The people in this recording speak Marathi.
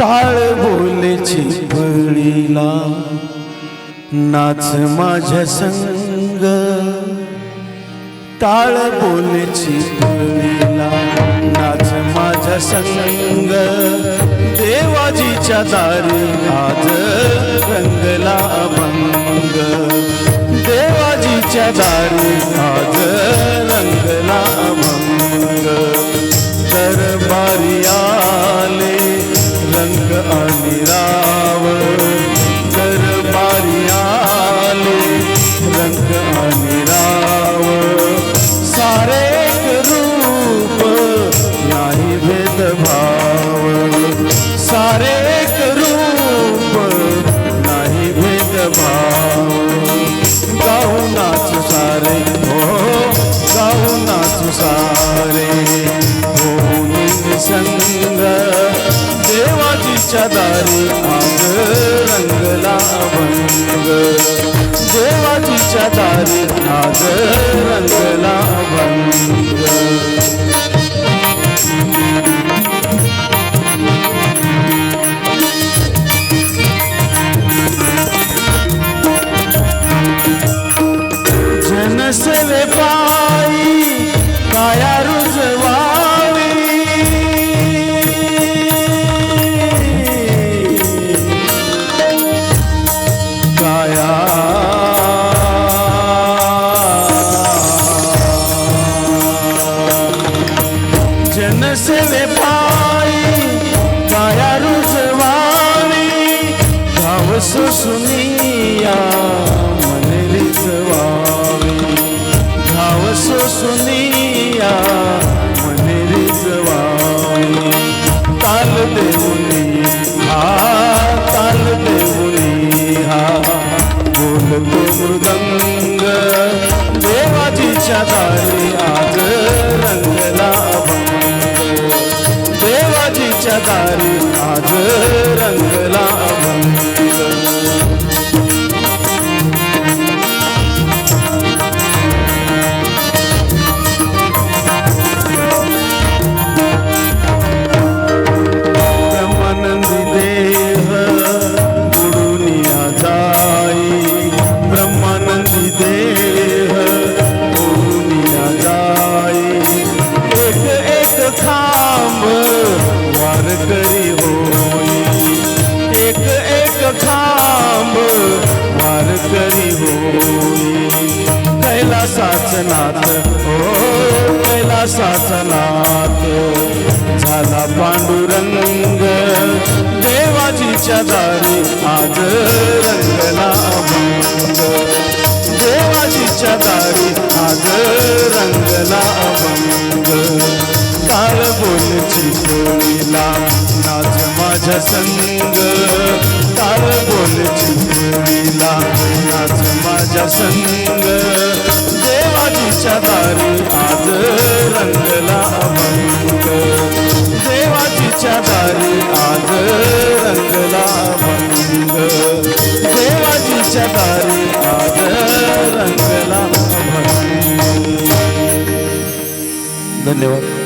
टाळ बोलेची फळीला नाच माझ्या संग. टाळ बोलेची फळीला नाच माझ्या संग. देवाजीच्या दारी आज रंगला अभंग. देवाजीच्या दारी आज रंगला अभंग. दरबारी सारे हो संग देवाजीच्या दारी अंग रंगला भंग. देवाजीच्या दारी आज रंगला भंग. गाव सुनिया मन रिजवावी घाव सुनिया मन रिजवावे ताल देऊनी हा ताल देऊनी हा बोलतो मृदंग देवाजीच्या दारी आज रंगला अभंग. देवाजीच्या दारी आज रंगला नाथ हो कैलासाचं नाथ. झाला पांडुरंग. देवाजीच्या दारी आज रंगला अभंग. देवाजीच्या दारी आज रंगला अभंग. काल बोलची कोणीला नाच माझ्या संग. काल बोलची कोणीला नाच माझ्या संग. देवाच्या दारी आज रंगला अभंग देवाचीच्या दारी आज रंगला अभंग देवाचीच्या दारी आज रंगला अभंग धन्यवाद.